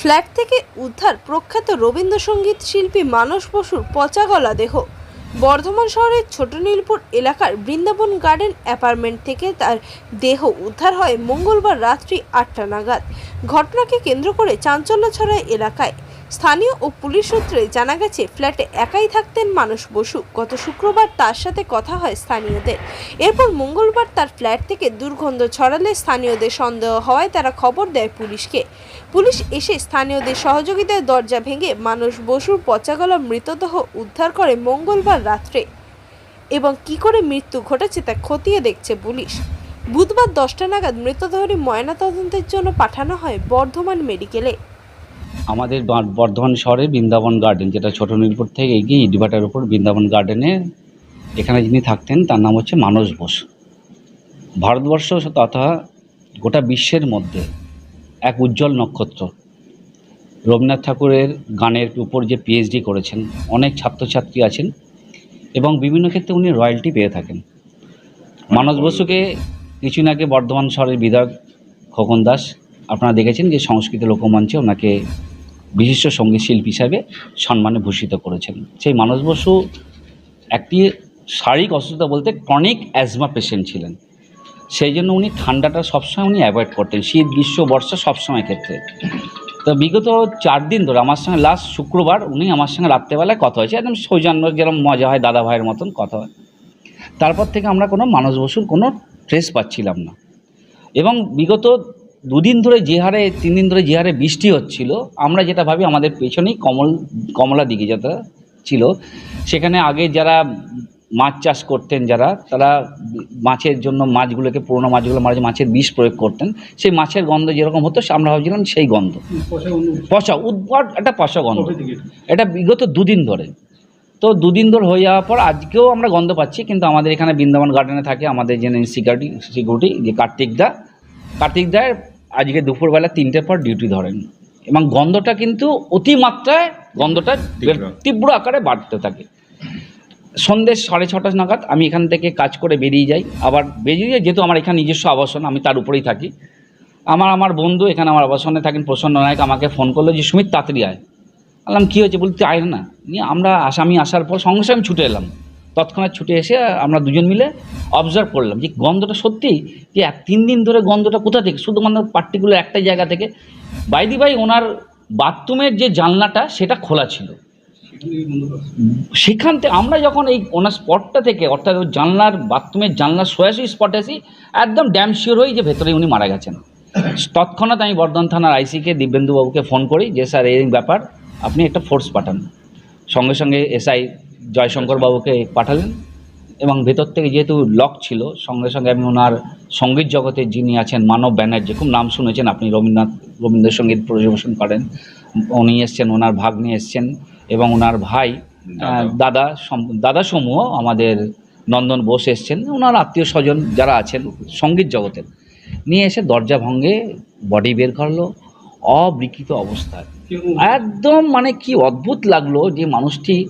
Flat থেকে উদ্ধার প্রখ্যাত রবীন্দ্রসঙ্গীত শিল্পী মানস বসুর পচা গলা দেহ। বর্ধমান শহরের ছোট নীলপুর এলাকার বৃন্দাবন গার্ডেন অ্যাপার্টমেন্ট থেকে তার দেহ উদ্ধার হয় মঙ্গলবার রাত্রি আটটা নাগাদ। ঘটনাকে কেন্দ্র করে চাঞ্চল্য ছড়ায় এলাকায়। স্থানীয় ও পুলিশ সূত্রে জানা গেছে, ফ্ল্যাটে একাই থাকতেন মানুষ বসু। গত শুক্রবার তার সাথে কথা হয় স্থানীয়দের। এরপর মঙ্গলবার তার ফ্ল্যাট থেকে দুর্গন্ধ ছড়ালে স্থানীয়দের সন্দেহ হওয়ায় তারা খবর দেয় পুলিশকে। পুলিশ এসে স্থানীয়দের সহযোগিতায় দরজা ভেঙে মানুষ বসুর পচাগলা মৃতদেহ উদ্ধার করে মঙ্গলবার রাত্রে। এবং কি করে মৃত্যু ঘটেছে তা খতিয়ে দেখছে পুলিশ। বুধবার দশটা নাগাদ মৃতদেহটি ময়নাতদন্তের জন্য পাঠানো হয় বর্ধমান মেডিকেলে। আমাদের বর্ধমান শহরে বৃন্দাবন গার্ডেন যেটা ছোট নীলপুর থেকে এগিয়ে ইটভাটার উপর বৃন্দাবন গার্ডেনে এখানে যিনি থাকতেন, তার নাম হচ্ছে মানস বোস। ভারতবর্ষ তথা গোটা বিশ্বের মধ্যে এক উজ্জ্বল নক্ষত্র। রবীন্দ্রনাথ ঠাকুরের গানের উপর যে পিএইচডি করেছেন, অনেক ছাত্রছাত্রী আছেন এবং বিভিন্ন ক্ষেত্রে উনি রয়্যালটি পেয়ে থাকেন। মানস বসুকে কিছুদিন আগে বর্ধমান শহরের বিধায়ক খোকন দাস, আপনারা দেখেছেন যে সংস্কৃত লোকমঞ্চে ওনাকে বিশিষ্ট সংগীত শিল্পী হিসাবে সম্মানে ভূষিত করেছেন। সেই মানস বসু একটি শারীরিক অসুস্থতা বলতে ক্রনিক অ্যাজমা পেশেন্ট ছিলেন। সেই জন্য উনি ঠান্ডাটা সবসময় উনি অ্যাভয়েড করতেন। শীত, গ্রীষ্ম, বর্ষা সবসময় ক্ষেত্রে তো বিগত চার দিন ধরে আমার সঙ্গে লাস্ট শুক্রবার উনি আমার সঙ্গে রাত্রেবেলায় কথা হয়েছে। একদম সৌজন্য যেরকম মজা হয়, দাদা ভাইয়ের মতন কথা হয়। তারপর থেকে আমরা কোনো মানস বসুর কোনো ট্রেস পাচ্ছিলাম না। এবং বিগত দুদিন ধরে যে হারে তিন দিন ধরে যে হারে বৃষ্টি হচ্ছিল আমরা যেটা ভাবি আমাদের পেছনেই কমল কমলা দিঘি যেটা ছিল। সেখানে আগে যারা মাছ চাষ করতেন যারা তারা মাছের জন্য মাছগুলোকে পুরোনো মাছগুলো মারা যে মাছের বিষ প্রয়োগ করতেন। সেই মাছের গন্ধ যেরকম হতো সে আমরা ভাবছিলাম সেই গন্ধ। পচা উদ্ভট একটা পচা গন্ধ। এটা বিগত দুদিন ধরে। তো দুদিন ধরে হয়ে যাওয়ার পর আজকেও আমরা গন্ধ পাচ্ছি কিন্তু আমাদের এখানে বৃন্দাবন গার্ডেনে থাকে আমাদের যে সিকিউরিটি সিকিউরিটি যে কার্তিক দা। কার্তিক দা আজকে দুপুরবেলা তিনটের পর ডিউটি ধরেন। এবং গন্ধটা কিন্তু অতিমাত্রায় গন্ধটা তীব্র। আকারে বাড়তে থাকে। সন্ধ্যে সাড়ে ছটা নাগাদ আমি এখান থেকে কাজ করে বেরিয়ে যাই। আবার বেরিয়ে যাই যেহেতু আমার এখানে নিজস্ব আবাসন আমি তার উপরেই থাকি। আমার আমার বন্ধু এখানে আমার আবাসনে থাকেন প্রসন্ন নায়ক আমাকে ফোন করল যে সুমিত তাড়াতাড়ি আয়। বললাম কী হয়েছে? বলতে আয় না। নিয়ে আমরা আসামি আসার পর সঙ্গে সঙ্গে আমি ছুটে এলাম। তৎক্ষণাৎ ছুটে এসে আমরা দুজন মিলে অবজার্ভ করলাম যে গন্ধটা সত্যি যে এক তিন দিন ধরে গন্ধটা কোথা থেকে? শুধুমাত্র পার্টিকুলার একটা জায়গা থেকে। বাইদি ভাই ওনার বাথরুমের যে জানলাটা, সেটা খোলা ছিল। সেখান থেকে আমরা যখন এই ওনার স্পটটা থেকে, অর্থাৎ ওই জানলার, বাথরুমের জানলার সোয়াশি স্পটে আসি, একদম ড্যাম শিওর হই যে ভেতরে উনি মারা গেছেন। তৎক্ষণাৎ আমি বর্ধমান থানার আইসিকে দিব্যেন্দুবাবুকে ফোন করি যে, স্যার, এই ব্যাপার, আপনি একটা ফোর্স পাঠান। সঙ্গে সঙ্গে এসআই জয়শঙ্কর বাবুকে পাঠালেন এবং ভেতর থেকে যেহেতু লক ছিল সঙ্গে সঙ্গে আমি ওনার সংগীত জগতে যিনি আছেন মানব ব্যানার্জি খুব নাম শুনেছেন আপনি রবীন্দ্রনাথ রবীন্দ্রসঙ্গীত পরিবেশন করেন উনি এসছেন ওনার ভাগ্নে এসছেন এবং ওনার ভাই দাদা। দাদা সমূহ আমাদের নন্দন বোস এসছেন ওনার আত্মীয় স্বজন যারা আছেন সংগীত জগতের নিয়ে এসে দরজা ভঙ্গে বডি বের করল অবিকৃত অবস্থায়। একদম মানে কি অদ্ভুত লাগল যে মানুষটি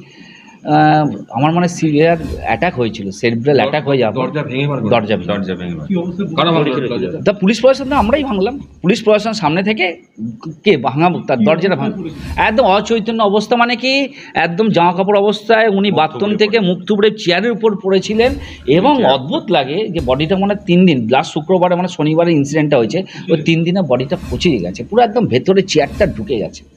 আমার মানে সিভিয়ার অ্যাটাক হয়েছিল সেরিব্রাল অ্যাটাক হয়ে যাওয়ার পর- দরজা ভেঙে দরজা ভেঙে। দরজা ভেঙে? তা পুলিশ প্রশাসন তো আমরাই ভাঙলাম। পুলিশ প্রশাসন সামনে থেকে কে ভাঙা তার দরজাটা ভাঙা একদম অচৈতন্য অবস্থা মানে কি? একদম জামা কাপড় অবস্থায় উনি বাথরুম থেকে মুখ থুবড়ে চেয়ারের উপর পড়েছিলেন এবং অদ্ভুত লাগে যে বডিটা মানে তিন দিন লাস্ট শুক্রবারে মানে শনিবারে ইনসিডেন্টটা হয়েছে ওই তিন দিনে বডিটা পচে গেছে পুরো একদম ভেতরে চেয়ারটা ঢুকে গেছে।